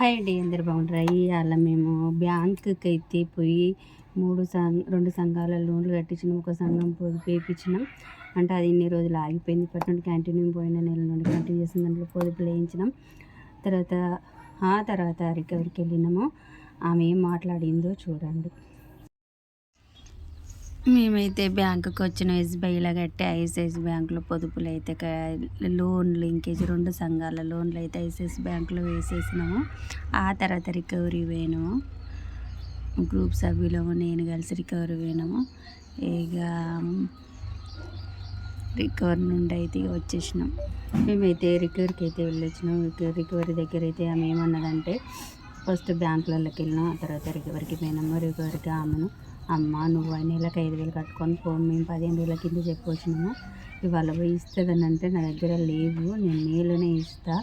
Hi అండి అందరు బాగుంటారా ఇవాళ మేము బ్యాంకుకి అయితే పోయి మూడు సం రెండు సంఘాల లోన్లు కట్టించినాం. ఒక సంఘం పొదుపు వేయించినాం అంటే అది ఇన్ని రోజులు ఆగిపోయింది. ఇప్పటి నుండి కంటిన్యూ పోయిన నెల నుండి కంటిన్యూ చేసిన దాంట్లో పొదుపులు వేయించినాం. తర్వాత ఆ తర్వాత రికవరీకి వెళ్ళినాము. ఆమె ఏం మాట్లాడిందో చూడండి. మేమైతే బ్యాంకుకి వచ్చిన ఎస్బీఐలో కట్టి ఐసిఐసి బ్యాంకులో పొదుపులు అయితే లోన్ లింకేజ్ రెండు సంఘాల లోన్లు అయితే ఐసిఐసి బ్యాంకులో వేసేసినాము. ఆ తర్వాత రికవరీ పోయినాము. గ్రూప్ సభ్యులము నేను కలిసి రికవరీ పోయినాము. ఇక రికవరీ నుండి అయితే వచ్చేసినాం. మేమైతే రికవరీకి అయితే వెళ్ళొచ్చినాం. రికవరీ దగ్గర అయితే ఆమె ఏమన్నదంటే ఫస్ట్ బ్యాంకులలోకి వెళ్ళినాం. ఆ తర్వాత రికవరీకి పోయినాము. రికవరీకి ఆమెను అమ్మ నువ్వు నెలకు ఐదు వేలు కట్టుకొని పో మేము పదిహేను రోజుల కింద చెప్పొచ్చినాము ఇవాళ పోయి ఇస్తుందని అంటే నా దగ్గర లేవు నేను మేలునే ఇస్తా.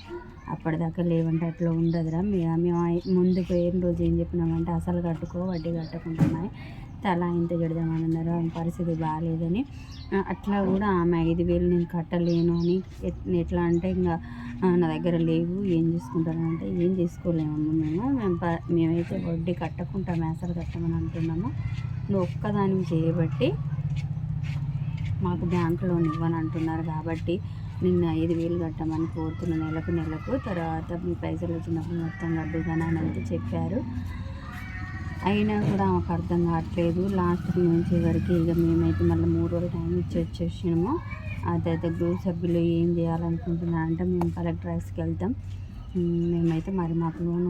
అప్పటిదాకా లేవంటే అట్లా ఉండదురా. మేము ముందు పోయిన రోజు ఏం చెప్పినామంటే అసలు కట్టుకో వడ్డీ కట్టకుంటున్నాయి. తల ఇంత చెడదామని అన్నారు? ఆమె పరిస్థితి బాగాలేదని. అట్లా కూడా ఆమె ఐదు వేలు నేను కట్టలేను అని ఎట్లా అంటే ఇంకా నా దగ్గర లేవు ఏం చేసుకుంటానంటే ఏం చేసుకోలేమమ్మ మేము. మేము మేమైతే వడ్డీ కట్టకుంటాం అసలు కట్టమని అంటున్నాము. నువ్వు ఒక్కదాని చేయబట్టి మాకు బ్యాంకు లోన్ ఇవ్వని అంటున్నారు కాబట్టి నిన్న ఐదు వేలు కట్టమని కోరుతున్న నెలకు నెలకు తర్వాత మీ పైసలు వచ్చినప్పుడు మొత్తం కట్టుగానే అని అయితే చెప్పారు. అయినా కూడా మాకు అర్థం కావట్లేదు. లాస్ట్ నుంచి వరకు ఇక మేమైతే మళ్ళీ మూడు రోజులు టైం ఇచ్చి వచ్చేసినాము. ఆ తర్వాత గ్రూప్ సభ్యులు ఏం చేయాలనుకుంటున్నారంటే మేము కలెక్టర్ రైస్కి వెళ్తాం. మేమైతే మరి మాకు లోన్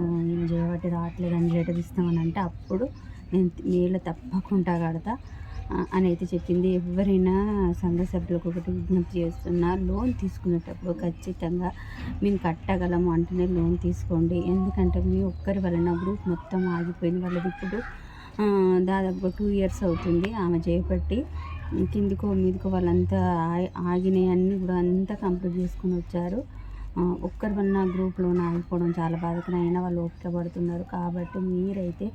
చేయబట్టి రావట్లేదు అని లెటర్ ఇస్తామని అంటే అప్పుడు నేను నీళ్ళు తప్పకుండా కడతా అని అయితే చెప్పింది. ఎవరైనా సంఘ సభ్యులకు ఒకటి విజ్ఞప్తి చేస్తున్నా లోన్ తీసుకునేటప్పుడు ఖచ్చితంగా మేము కట్టగలము అంటేనే లోన్ తీసుకోండి. ఎందుకంటే మీ ఒక్కరి వలన గ్రూప్ మొత్తం ఆగిపోయింది. వాళ్ళది ఇప్పుడు దాదాపు టూ ఇయర్స్ అవుతుంది ఆమె చేపట్టి. కిందికో మీదికో వాళ్ళంతా ఆగినాయి అన్నీ కూడా అంతా కంప్లీట్ చేసుకుని వచ్చారు. ఒక్కరి వలన గ్రూప్లో ఆగిపోవడం చాలా బాధకరం అయినా వాళ్ళు ఓపిక పడుతున్నారు. కాబట్టి మీరైతే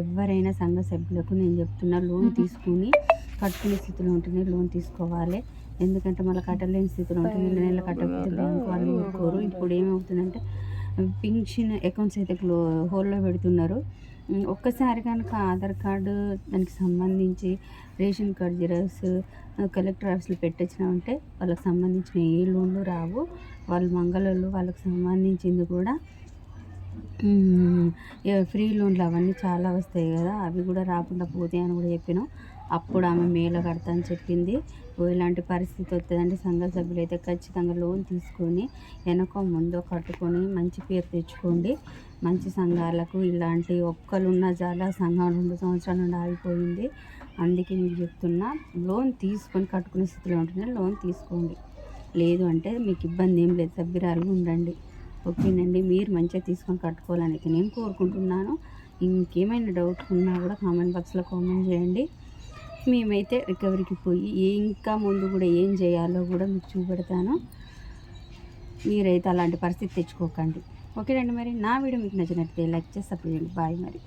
ఎవరైనా సంఘ సభ్యులకు నేను చెప్తున్నా లోన్ తీసుకుని కట్టుకునే స్థితిలో ఉంటేనే లోన్ తీసుకోవాలి. ఎందుకంటే మళ్ళీ కట్టలేని స్థితిలో ఉంటే నెల నెల కట్టకపోతే బ్యాంక్ వాళ్ళు ఊరుకోరు. ఇప్పుడు ఏమవుతుందంటే పింఛన్ అకౌంట్స్ అయితే హోల్లో పెడుతున్నారు. ఒక్కసారి కనుక ఆధార్ కార్డు దానికి సంబంధించి రేషన్ కార్డ్ జిరాక్స్ కలెక్టర్ ఆఫీస్లో పెట్టించినామంటే వాళ్ళకి సంబంధించిన ఏ లోన్లు రావు. వాళ్ళు మంగళూరు వాళ్ళకి సంబంధించింది కూడా ఫ్రీ లోన్లు అవన్నీ చాలా వస్తాయి కదా. అవి కూడా రాకుండా పోతాయి అని కూడా చెప్పినాం. అప్పుడు ఆమె మేలు కడతా అని చెప్పింది ఇలాంటి పరిస్థితి వస్తుందంటే సంఘ సభ్యులు అయితే ఖచ్చితంగా లోన్ తీసుకొని వెనక ముందో కట్టుకొని మంచి పేరు తెచ్చుకోండి. మంచి సంఘాలకు ఇలాంటి ఒక్కలున్న చాలా సంఘం రెండు సంవత్సరాల నుండి ఆగిపోయింది. అందుకే మీకు చెప్తున్నా లోన్ తీసుకొని కట్టుకునే స్థితిలో ఉంటేనే లోన్ తీసుకోండి. లేదు అంటే మీకు ఇబ్బంది ఏం లేదు సభ్యురాలు ఉండండి. ఓకేనండి మీరు మంచిగా తీసుకొని కట్టుకోవాలని నేను కోరుకుంటున్నాను. ఇంకేమైనా డౌట్ ఉన్నా కూడా కామెంట్ బాక్స్లో కామెంట్ చేయండి. మేమైతే రికవరీకి పోయి ఇంకా ముందు కూడా ఏం చేయాలో కూడా మీకు చూపెడతాను. మీరైతే అలాంటి పరిస్థితి తెచ్చుకోకండి. ఓకేనండి మరి నా వీడియో మీకు నచ్చినట్లయితే లైక్ చేసి సపోర్ట్ చేయండి. బాయ్ మరి.